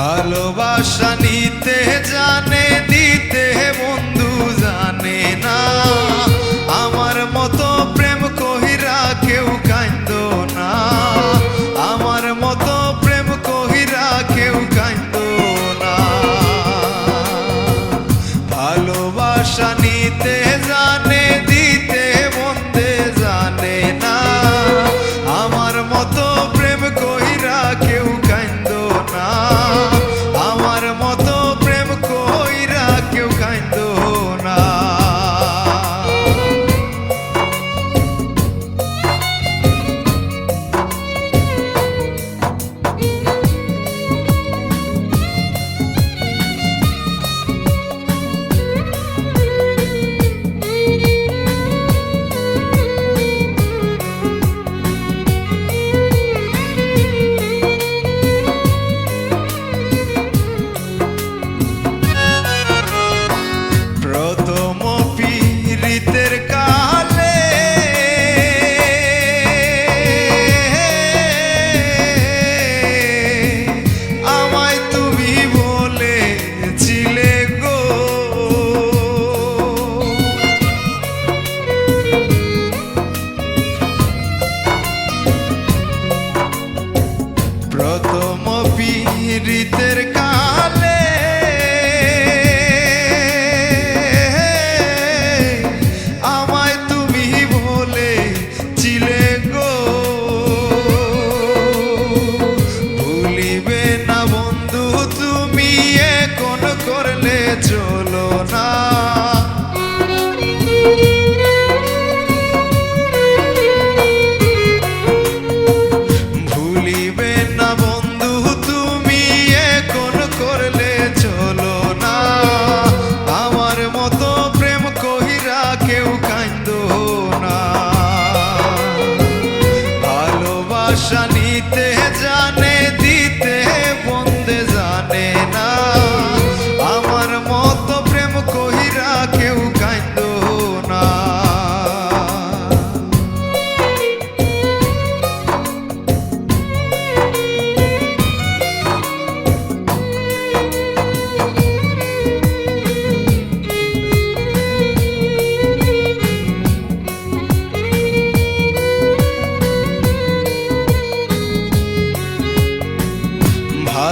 ভালোবাসা নিতে জানে, দিতে বন্ধু জানে না। আমার মতো প্রেম কহিরা কেউ কান্দ না। আমার মতো প্রেম কহিরা কেউ কান্দ না। ভালোবাসা নিতে পীড়িতের কালে হলো না। আমার মতো প্রেম কহিরা কেউ কান্দ না। ভালোবাসা নিতে জানে, দিতে বন্দে জানে না। আমার মতো প্রেম কহিরা কেউ কান্দ